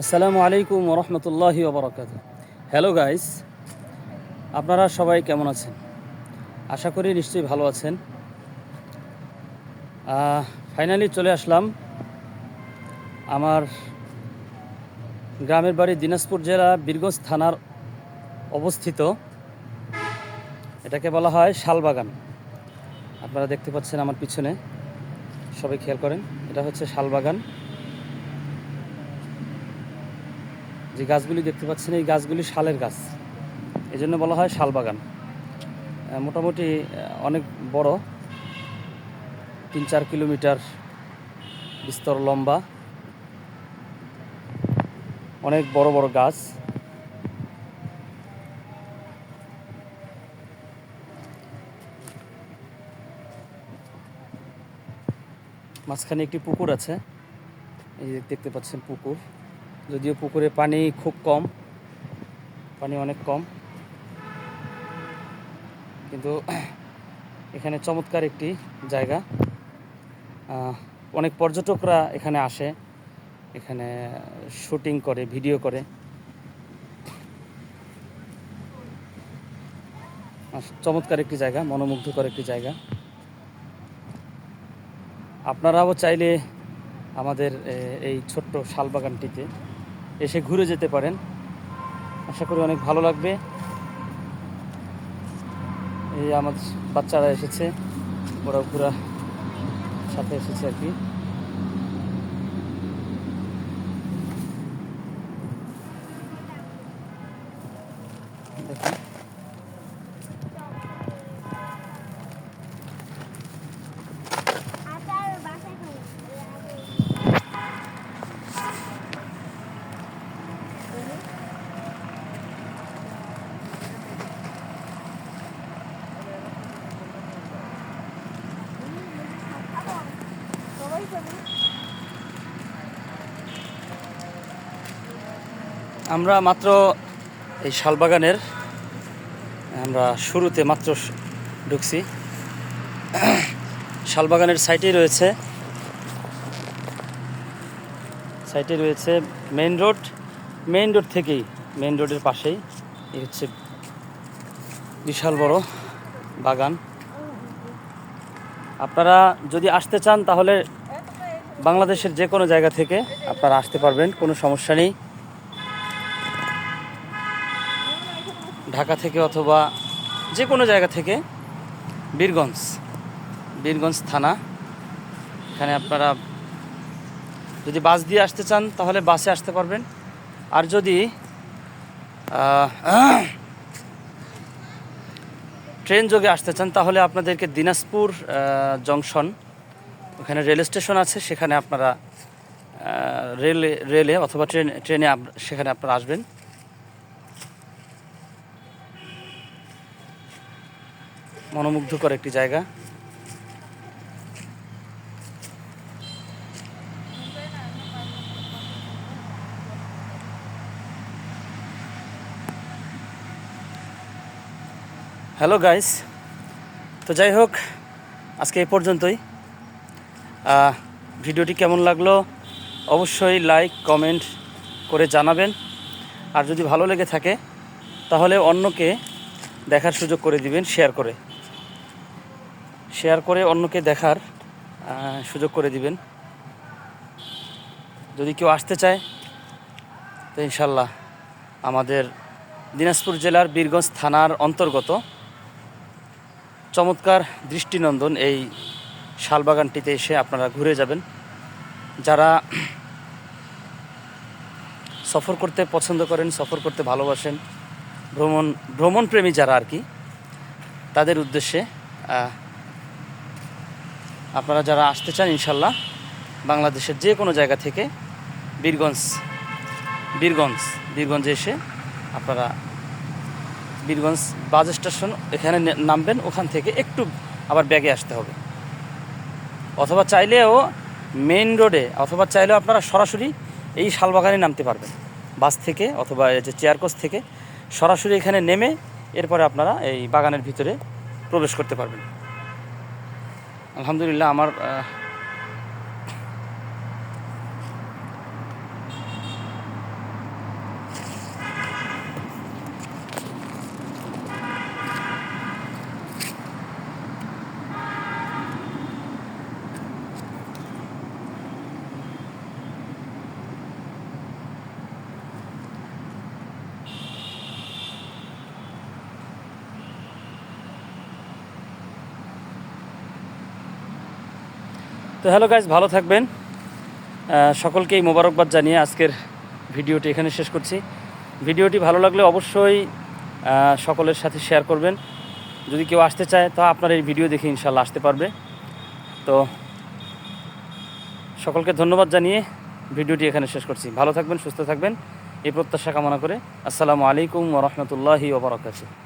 আসসালামু আলাইকুম রহমতুল্লাহি ওবরাকাত। হ্যালো গাইস আপনারা সবাই কেমন আছেন? আশা করি নিশ্চয়ই ভালো আছেন। ফাইনালি চলে আসলাম আমার গ্রামের বাড়ি দিনাজপুর জেলা বীরগঞ্জ থানার অবস্থিত। এটাকে বলা হয় শালবাগান। আপনারা দেখতে পাচ্ছেন আমার পিছনে। সবাই খেয়াল করেন, এটা হচ্ছে শালবাগান। যে গাছগুলি দেখতে পাচ্ছেন, এই গাছগুলি শালের গাছ। এই জন্য বলা হয় শাল বাগান। মোটামুটি অনেক বড়। তিন চার কিলোমিটার বিস্তর লম্বা। অনেক বড় বড় গাছ। মাঝখানে একটি পুকুর আছে। এই দেখতে পাচ্ছেন পুকুর। যদিও পুকুরে পানি খুব কম, পানি অনেক কম। কিন্তু এখানে চমৎকার একটি জায়গা। অনেক পর্যটকরা এখানে আসে, এখানে শুটিং করে, ভিডিও করে। চমৎকার একটি জায়গা, মনোমুগ্ধকর একটি জায়গা। আপনারাও চাইলে আমাদের এই ছোট্ট শালবাগানটিতে এসে ঘুরে যেতে পারেন। আশা করি অনেক ভালো লাগবে। এই আমার বাচ্চারা এসেছে ওরা ঘোরা সাথে এসেছে আর কি। আমরা মাত্র এই শালবাগানের, আমরা শুরুতে মাত্র ঢুকছি। শালবাগানের সাইটেই রয়েছে সাইটে রয়েছে মেন রোড। মেন রোড থেকেই মেন রোডের পাশেই এই হচ্ছে বিশাল বড় বাগান। আপনারা যদি আসতে চান তাহলে বাংলাদেশের যে কোনো জায়গা থেকে আপনারা আসতে পারবেন, কোনো সমস্যা নেই। ঢাকা থেকে অথবা যে কোনো জায়গা থেকে বীরগঞ্জ বীরগঞ্জ থানা। এখানে আপনারা যদি বাস দিয়ে আসতে চান, তাহলে বাসে আসতে পারবেন। আর যদি ট্রেন যোগে আসতে চান, তাহলে আপনাদেরকে দিনাজপুর জংশন, ওখানে রেল স্টেশন আছে, সেখানে আপনারা রেলে রেলে অথবা ট্রেন, ট্রেনে সেখানে আপনারা আসবেন। মনোমুগ্ধকর একটি জায়গা। হ্যালো গাইস তো যাই হোক, আজকে এ পর্যন্তই। ভিডিওটি কেমন লাগল অবশ্যই লাইক কমেন্ট করে জানাবেন। আর যদি ভালো লেগে থাকে, তাহলে অন্যকে দেখার সুযোগ করে দিবেন শেয়ার করে। শেয়ার করে অন্যকে দেখার সুযোগ করে দিবেন। যদি কেউ আসতে চায়, তো ইনশাল্লাহ আমাদের দিনাজপুর জেলার বীরগঞ্জ থানার অন্তর্গত চমৎকার দৃষ্টিনন্দন এই শালবাগানটিতে এসে আপনারা ঘুরে যাবেন। যারা সফর করতে পছন্দ করেন, সফর করতে ভালোবাসেন, ভ্রমণ, ভ্রমণপ্রেমী যারা আর কি, তাদের উদ্দেশ্যে আপনারা যারা আসতে চান, ইনশাল্লাহ বাংলাদেশের যে কোনো জায়গা থেকে বীরগঞ্জ বীরগঞ্জ, বীরগঞ্জে এসে আপনারা বীরগঞ্জ বাস স্টেশন এখানে নামবেন, ওখান থেকে একটু আবার ব্যাগে আসতে হবে। অথবা চাইলেও মেইন রোডে, অথবা চাইলেও আপনারা সরাসরি এই শালবাগানে নামতে পারবেন। বাস থেকে অথবা যে চেয়ারকোচ থেকে সরাসরি এখানে নেমে এরপরে আপনারা এই বাগানের ভিতরে প্রবেশ করতে পারবেন। আলহামদুলিল্লাহ আমার তো হ্যালো গাইজ ভালো থাকবেন। সকলকেই মোবারকবাদ জানিয়ে আজকের ভিডিওটি এখানে শেষ করছি। ভিডিওটি ভালো লাগলে অবশ্যই সকলের সাথে শেয়ার করবেন। যদি কেউ আসতে চায়, তা আপনার এই ভিডিও দেখে ইনশাল্লাহ আসতে পারবে। তো সকলকে ধন্যবাদ জানিয়ে ভিডিওটি এখানে শেষ করছি। ভালো থাকবেন, সুস্থ থাকবেন। এই প্রত্যাশা কামনা করে। আসসালামু আলাইকুম ওরহমতুল্লাহি ওবরাকাতুহ